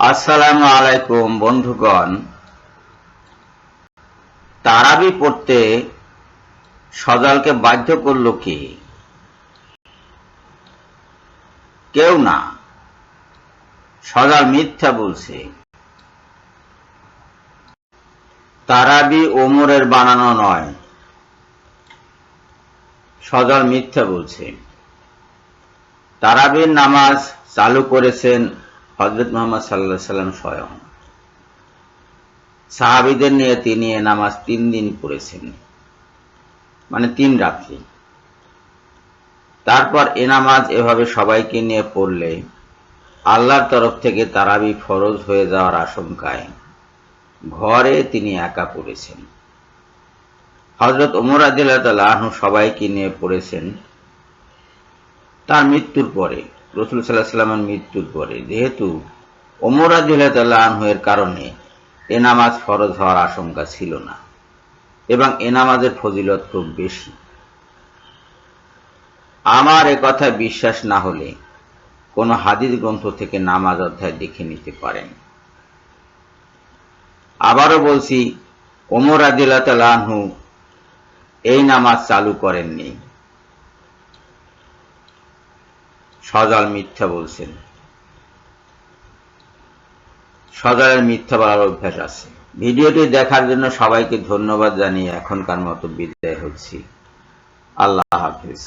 আসসালামু আলাইকুম, বন্ধুগণ। তারাবি পড়তে সজালকে বাধ্য করল কি? কেউ না। সজাল মিথ্যা বলছে। তারাবি ওমরের বানানো নয়। সজাল মিথ্যা বলছে। তারাবির নামাজ চালু করেছেন হজরত মোহাম্মদ সাল্লাহ সাল্লাম স্বয়ং। সাহাবিদের নিয়ে তিনি এ নামাজ তিন দিন পড়েছেন। মানে তিন রাত্রি। তারপর এ নামাজ এভাবে সবাইকে নিয়ে পড়লে আল্লাহর তরফ থেকে তারাবি ফরজ হয়ে যাওয়ার আশঙ্কায় ঘরে তিনি একা পড়েছেন। হজরত ওমর আদিল্লাহ সবাইকে নিয়ে পড়েছেন। তার মৃত্যুর পরে রসুল সাল্লাহ সাল্লামের মৃত্যুর পরে, যেহেতু ওমর আদিল্লাহের কারণে এ নামাজ ফরজ হওয়ার আশঙ্কা ছিল না, এবং এ নামাজের ফজিলত খুব বেশি। আমার এ কথায় বিশ্বাস না হলে কোনো হাদিস গ্রন্থ থেকে নামাজ অধ্যায় দেখে নিতে পারেন। আবারও বলছি, ওমর আদিল্লাহু এই নামাজ চালু করেননি। সজাল মিথ্যা বলছেন। সজালের মিথ্যা বলার অভ্যাস আছে। ভিডিওটি দেখার জন্য সবাইকে ধন্যবাদ জানিয়ে এখনকার মতো বিদায় হচ্ছি। আল্লাহ হাফিজ।